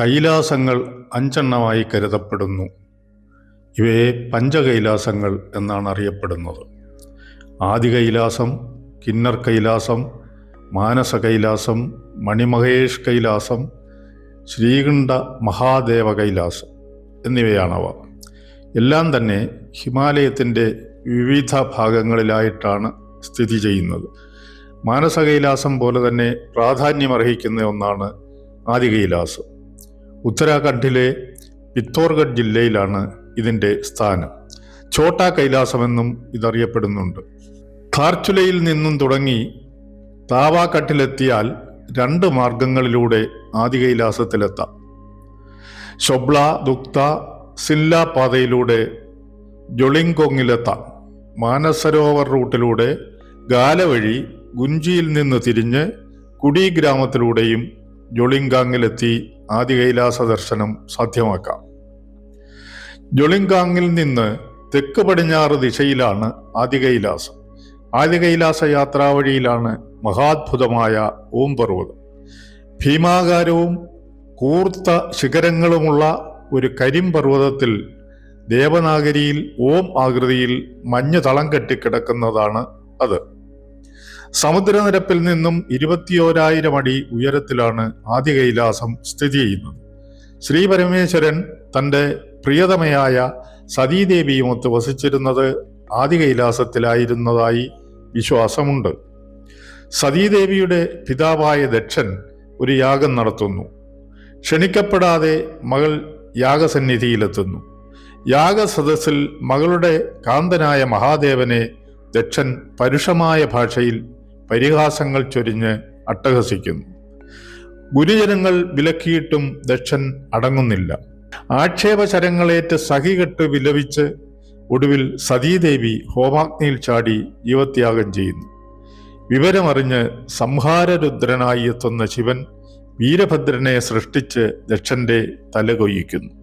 കൈലാസങ്ങൾ അഞ്ചെണ്ണമായി കരുതപ്പെടുന്നു. ഇവയെ പഞ്ചകൈലാസങ്ങൾ എന്നാണ് അറിയപ്പെടുന്നത്. ആദി കൈലാസം കിന്നർ കൈലാസം മാനസ കൈലാസം മണിമഹേഷ് കൈലാസം ശ്രീകണ്ഠ മഹാദേവ കൈലാസം എന്നിവയാണവ. എല്ലാം തന്നെ ഹിമാലയത്തിന്റെ വിവിധ ഭാഗങ്ങളിലായിട്ടാണ് സ്ഥിതി ചെയ്യുന്നത്. മാനസ കൈലാസം പോലെ തന്നെ പ്രാധാന്യമർഹിക്കുന്ന ഒന്നാണ് ആദി കൈലാസം ഉത്തരാഖണ്ഡിലെ പിത്തോർഗഡ് ജില്ലയിലാണ് ഇതിന്റെ സ്ഥാനം. ഛോട്ടാ കൈലാസമെന്നും ഇതറിയപ്പെടുന്നുണ്ട്. ധാർച്ചുലയിൽ നിന്നും തുടങ്ങി താവാക്കട്ടിലെത്തിയാൽ രണ്ട് മാർഗങ്ങളിലൂടെ ആദി കൈലാസത്തിലെത്താം ഷൊബ്ല ദുക്ത സില്ല പാതയിലൂടെ ജൊളിങ്കോങ്ങിലെത്താം. മാനസരോവർ റൂട്ടിലൂടെ ഗാല വഴി ഗുഞ്ചിയിൽ നിന്ന് തിരിഞ്ഞ് കുടി ഗ്രാമത്തിലൂടെയും ജൊളിങ്കാങ്ങിലെത്തി ആദി കൈലാസ ദർശനം സാധ്യമാക്കാം. ജൊളിങ്കാങ്ങിൽ നിന്ന് തെക്ക് പടിഞ്ഞാറ് ദിശയിലാണ് ആദി കൈലാസം ആദി കൈലാസ യാത്രാവഴിയിലാണ് മഹാത്ഭുതമായ ഓം പർവതം. ഭീമാകാരവും കൂർത്ത ശിഖരങ്ങളുമുള്ള ഒരു കരിമ്പർവതത്തിൽ ദേവനാഗരിയിൽ ഓം ആകൃതിയിൽ മഞ്ഞ് തളം കെട്ടിക്കിടക്കുന്നതാണ് അത്. സമുദ്രനിരപ്പിൽ നിന്നും ഇരുപത്തിയോരായിരം അടി ഉയരത്തിലാണ് ആദ്യ കൈലാസം സ്ഥിതി ചെയ്യുന്നത്. ശ്രീ പരമേശ്വരൻ തന്റെ പ്രിയതമയായ സതീദേവിയുമൊത്ത് വസിച്ചിരുന്നത് ആദ്യ കൈലാസത്തിലായിരുന്നതായി വിശ്വാസമുണ്ട്. സതീദേവിയുടെ പിതാവായ ദക്ഷൻ ഒരു യാഗം നടത്തുന്നു. ക്ഷണിക്കപ്പെടാതെ മകൾ യാഗസന്നിധിയിലെത്തുന്നു. യാഗസദസ്സിൽ മകളുടെ കാന്തനായ മഹാദേവനെ ദക്ഷൻ പരുഷമായ ഭാഷയിൽ പരിഹാസങ്ങൾ ചൊരിഞ്ഞ് അട്ടഹസിക്കുന്നു. ഗുരുജനങ്ങൾ വിലക്കിയിട്ടും ദക്ഷൻ അടങ്ങുന്നില്ല. ആക്ഷേപശരങ്ങളേറ്റ് സഹികെട്ട് വിലപിച്ച് ഒടുവിൽ സതീദേവി ഹോമാഗ്നിയിൽ ചാടി ജീവത്യാഗം ചെയ്യുന്നു. വിവരമറിഞ്ഞ് സംഹാരരുദ്രനായി എത്തുന്ന ശിവൻ വീരഭദ്രനെ സൃഷ്ടിച്ച് ദക്ഷന്റെ തല കൊയ്യിക്കുന്നു.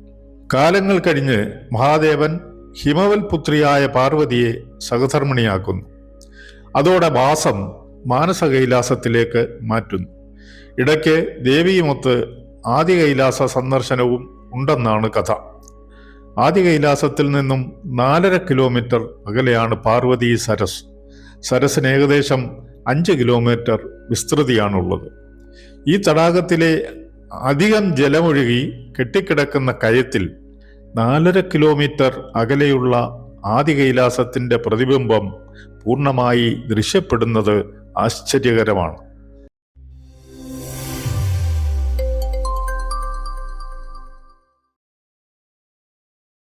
കാലങ്ങൾ കഴിഞ്ഞ് മഹാദേവൻ ഹിമവൽ പുത്രിയായ പാർവതിയെ സഹധർമ്മിണിയാക്കുന്നു. അതോടെ വാസം മാനസ കൈലാസത്തിലേക്ക് മാറ്റുന്നു. ഇടയ്ക്ക് ദേവിയുമൊത്ത് ആദ്യ കൈലാസ സന്ദർശനവും ഉണ്ടെന്നാണ് കഥ. ആദ്യ കൈലാസത്തിൽ നിന്നും നാലര കിലോമീറ്റർ അകലെയാണ് പാർവതി സരസ്. സരസിന് ഏകദേശം അഞ്ച് കിലോമീറ്റർ വിസ്തൃതിയാണുള്ളത്. ഈ തടാകത്തിലെ അധികം ജലമൊഴുകി കെട്ടിക്കിടക്കുന്ന കയത്തിൽ നാലര കിലോമീറ്റർ അകലെയുള്ള ആദി കൈലാസത്തിന്റെ പ്രതിബിംബം പൂർണമായി ദൃശ്യപ്പെടുന്നത് ആശ്ചര്യകരമാണ്.